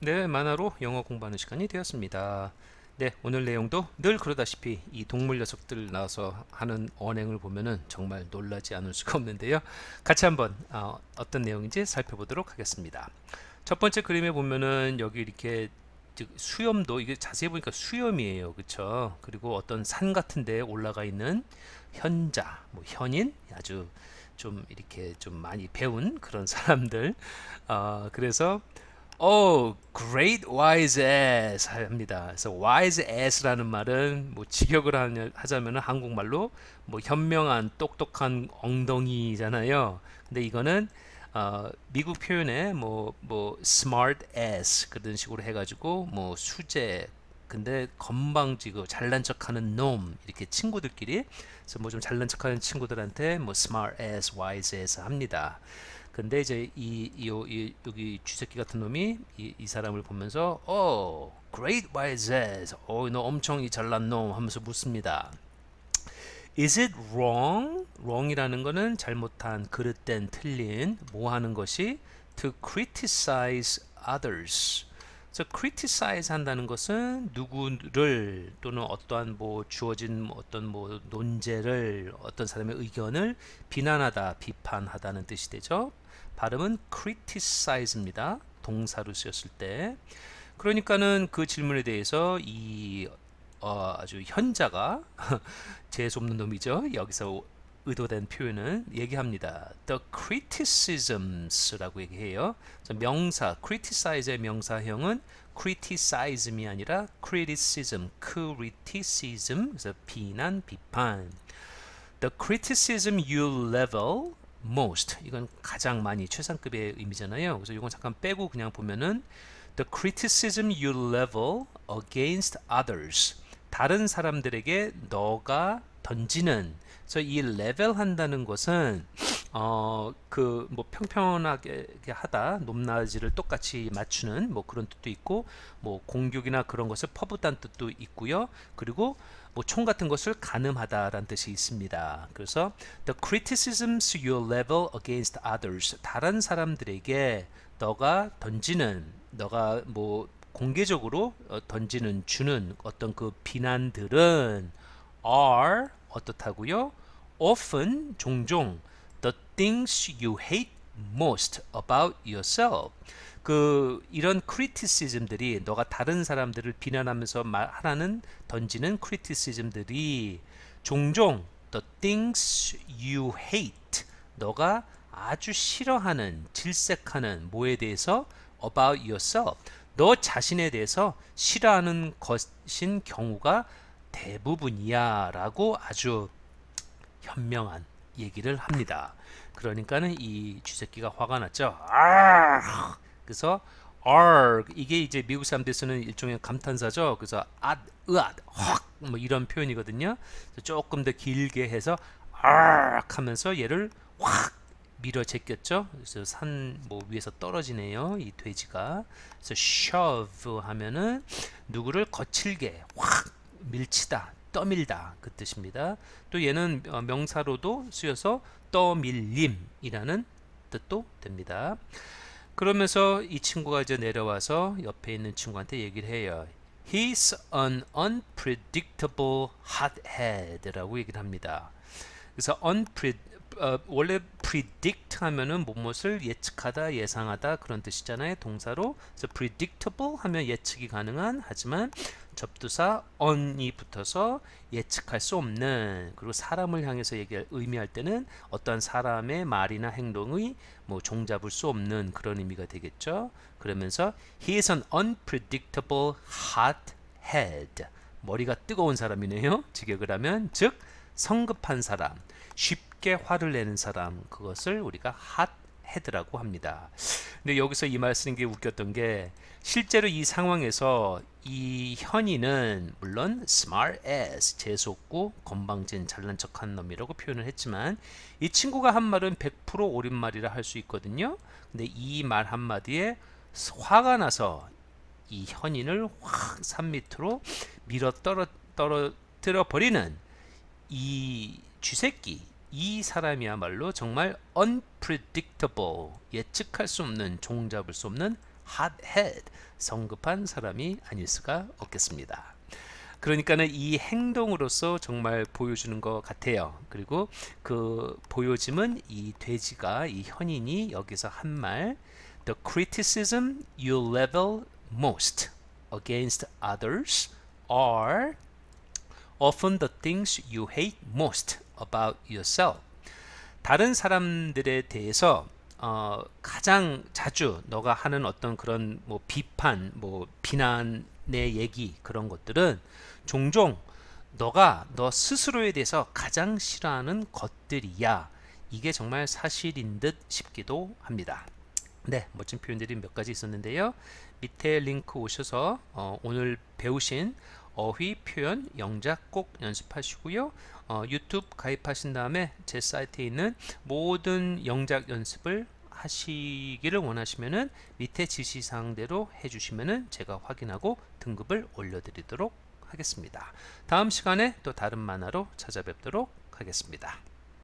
네, 만화로 영어 공부하는 시간이 되었습니다. 네, 오늘 내용도 늘 그러다시피 이 동물 녀석들 나와서 하는 언행을 보면은 정말 놀라지 않을 수가 없는데요. 같이 한번 어, 어떤 내용인지 살펴보도록 하겠습니다. 첫 번째 그림에 보면은 여기 이렇게 즉 수염도 이게 자세히 보니까 수염이에요. 그렇죠? 그리고 어떤 산 같은 데에 올라가 있는 현자, 뭐 현인 아주 좀 이렇게 좀 많이 배운 그런 사람들. 어, 그래서 Oh, great wise ass 합니다. 그래서 wise ass라는 말은 뭐 직역을 하자면은 한국말로 뭐 현명한 똑똑한 엉덩이잖아요. 근데 이거는 어, 미국 표현에 뭐뭐 smart ass 그런 식으로 해가지고 뭐 수제 근데 건방지고 잘난 척하는 놈 이렇게 친구들끼리 그래서 뭐 좀 잘난 척하는 친구들한테 뭐 smart ass, wise ass 합니다. 근데 이제 이, 이, 요- 이 여기 쥐새끼 같은 놈이 이, 이 사람을 보면서 어, great wise ass, 어, 너 엄청 이 잘난 놈 하면서 묻습니다. Is it wrong? wrong이라는 거는 잘못한, 그릇된, 틀린, 뭐 하는 것이 to criticize others. 그래서 criticize 한다는 것은 누구를 또는 어떠한 뭐 주어진 어떤 뭐 논제를 어떤 사람의 의견을 비난하다, 비판하다는 뜻이 되죠. 발음은 criticize입니다. 동사로 쓰였을 때. 그러니까는 그 질문에 대해서 이 어, 아주 현자가 재수 없는 놈이죠. 여기서 의도된 표현은 얘기합니다. The criticisms라고 얘기해요. 명사 criticize의 명사형은 criticism이 아니라 criticism, criticism. 그래서 비난, 비판. The criticism you level most. 이건 가장 많이 최상급의 의미잖아요. 그래서 이건 잠깐 빼고 그냥 보면은 The criticism you level against others. 다른 사람들에게 너가 던지는 그래서 이 레벨 한다는 것은 어 그 뭐 평평하게 하다 높낮이를 똑같이 맞추는 뭐 그런 뜻도 있고 뭐 공격이나 그런 것을 퍼붓다는 뜻도 있고요. 그리고 뭐 총 같은 것을 가늠하다라는 뜻이 있습니다. 그래서 the criticisms you level against others 다른 사람들에게 너가 던지는 너가 뭐 공개적으로 어, 던지는 주는 어떤 그 비난들은 are 어떻다고요? often 종종 the things you hate most about yourself. 그 이런 criticism들이 너가 다른 사람들을 비난하면서 말하는 던지는 criticism들이 종종 the things you hate 너가 아주 싫어하는 질색하는 뭐에 대해서 about yourself 너 자신에 대해서 싫어하는 것인 경우가 대부분이야라고 아주 현명한 얘기를 합니다. 그러니까는 이 쥐새끼가 화가 났죠. 아! 그래서 R 이게 이제 미국 사람들 쓰는 일종의 감탄사죠. 그래서 앗, 으앗, 확뭐 이런 표현이거든요. 조금 더 길게 해서 아 하면서 얘를 확 밀어 제꼈죠. 그래서 산 뭐 위에서 떨어지네요. 이 돼지가. 그래서 shove 하면은 누구를 거칠게 확 밀치다, 떠밀다 그 뜻입니다. 또 얘는 어, 명사로도 쓰여서 떠밀림이라는 뜻도 됩니다. 그러면서 이 친구가 이제 내려와서 옆에 있는 친구한테 얘기를 해요. He's an unpredictable hothead라고 얘기를 합니다. 그래서 unpre, 어, 원래 predict 하면은 무엇을 예측하다, 예상하다 그런 뜻이잖아요. 동사로. 그래서 predictable 하면 예측이 가능한 하지만 접두사 on이 붙어서 예측할 수 없는 그리고 사람을 향해서 얘기할 의미할 때는 어떤 사람의 말이나 행동의 뭐 종잡을 수 없는 그런 의미가 되겠죠. 그러면서 he is an unpredictable hothead. 머리가 뜨거운 사람이네요. 직역을 하면 즉 성급한 사람, 쉽게 화를 내는 사람 그것을 우리가 핫 헤드라고 합니다. 근데 여기서 이 말 쓰는 게 웃겼던 게 실제로 이 상황에서 이 현이는 물론 smart ass 재수없고 건방진 잘난 척한 놈이라고 표현을 했지만 이 친구가 한 말은 100% 옳은 말이라 할 수 있거든요. 근데 이 말 한마디에 화가 나서 이 현인을 확산 밑으로 밀어 떨어 떨어뜨려 버리는 이 쥐새끼 이 사람이야말로 정말 unpredictable 예측할 수 없는 종잡을 수 없는 hothead, 성급한 사람이 아닐 수가 없겠습니다. 그러니까는 이 행동으로서 정말 보여주는 것 같아요. 그리고 그 보여짐은 이 돼지가 이 현인이 여기서 한 말 The criticism you level most against others are often the things you hate most about yourself. 다른 사람들에 대해서 어, 가장 자주 너가 하는 어떤 그런 뭐 비판, 뭐 비난의 얘기 그런 것들은 종종 너가 너 스스로에 대해서 가장 싫어하는 것들이야. 이게 정말 사실인 듯 싶기도 합니다. 네, 멋진 표현들이 몇 가지 있었는데요. 밑에 링크 오셔서 어, 오늘 배우신 어휘 표현 영작 꼭 연습하시고요. 어, 유튜브 가입하신 다음에 제 사이트에 있는 모든 영작 연습을 하시기를 원하시면은 밑에 지시사항대로 해주시면은 제가 확인하고 등급을 올려드리도록 하겠습니다. 다음 시간에 또 다른 만화로 찾아뵙도록 하겠습니다.